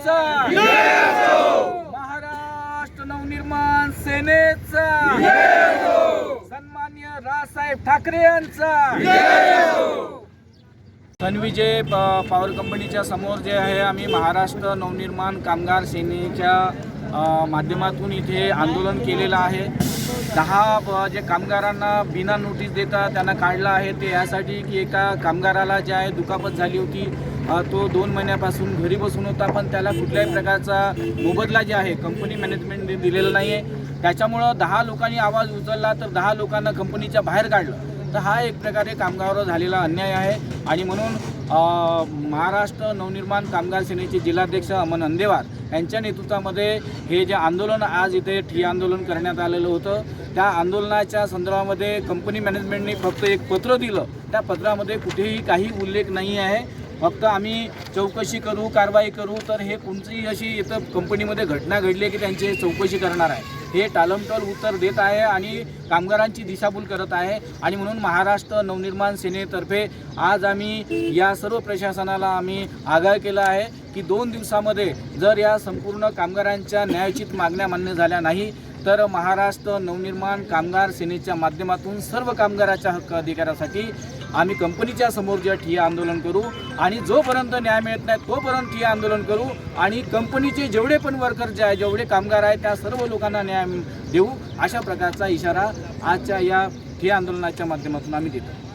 सेनेचा. महाराष्ट्र नवनिर्माण सेनेचा. सन्मान्य राजसाहेब ठाकरे यांचा. धनविजय प- पॉवर कंपनीच्या समोर जे आहे आम्ही महाराष्ट्र नवनिर्माण कामगार सेनेच्या माध्यमातून इथे आंदोलन केलेलं आहे. दहा जे कामगारांना बिना नोटीस देता त्यांना काढलं आहे ते यासाठी की एका कामगाराला जे आहे दुखापत झाली होती. तो दोन महिन्यापासून घरी बसून होता पण त्याला कुठल्याही प्रकारचा मोबदला जे आहे कंपनी मॅनेजमेंटने दिलेला नाही आहे त्याच्यामुळं दहा लोकांनी आवाज उचलला तर दहा लोकांना कंपनीच्या बाहेर काढलं. तर हा एक प्रकारे कामगारावर झालेला अन्याय आहे. आणि म्हणून महाराष्ट्र नवनिर्माण कामगार सेनेचे जिल्हाध्यक्ष अमन अंदेवार यांच्या नेतृत्वामध्ये हे जे आंदोलन आज इथे ठिय्या आंदोलन करण्यात आलेलं होतं त्या आंदोलनाच्या संदर्भामध्ये कंपनी मॅनेजमेंटने फक्त एक पत्र दिलं. त्या पत्रामध्ये कुठेही काही उल्लेख नाही आहे. फक्त आम्ही चौकशी करू कारवाई करू तर हे कोणतीही अशी इथं कंपनीमध्ये घटना घडली आहे की त्यांची चौकशी करणार आहे. हे टालमटोल उत्तर देत आहे आणि कामगारांची दिशाभूल करत आहे आणि म्हणून महाराष्ट्र नवनिर्माण सेनेतर्फे आज आम्ही या सर्व प्रशासनाला आम्ही आगाह केला आहे की दोन दिवसामध्ये जर या संपूर्ण कामगारांच्या न्यायोचित मागण्या मान्य झाल्या नाही तर महाराष्ट्र नवनिर्माण कामगार सेनेच्या माध्यमातून सर्व कामगाराच्या हक्क अधिकारासाठी आम्ही कंपनीच्या समोर जे ठिय्या आंदोलन करू आणि जोपर्यंत न्याय मिळत नाही तोपर्यंत ठिय्या आंदोलन करू आणि कंपनीचे जेवढे पण वर्कर जे आहे जेवढे कामगार आहेत त्या सर्व लोकांना न्याय देऊ अशा प्रकारचा इशारा आजच्या या ठिय्या आंदोलनाच्या माध्यमातून आम्ही देतो.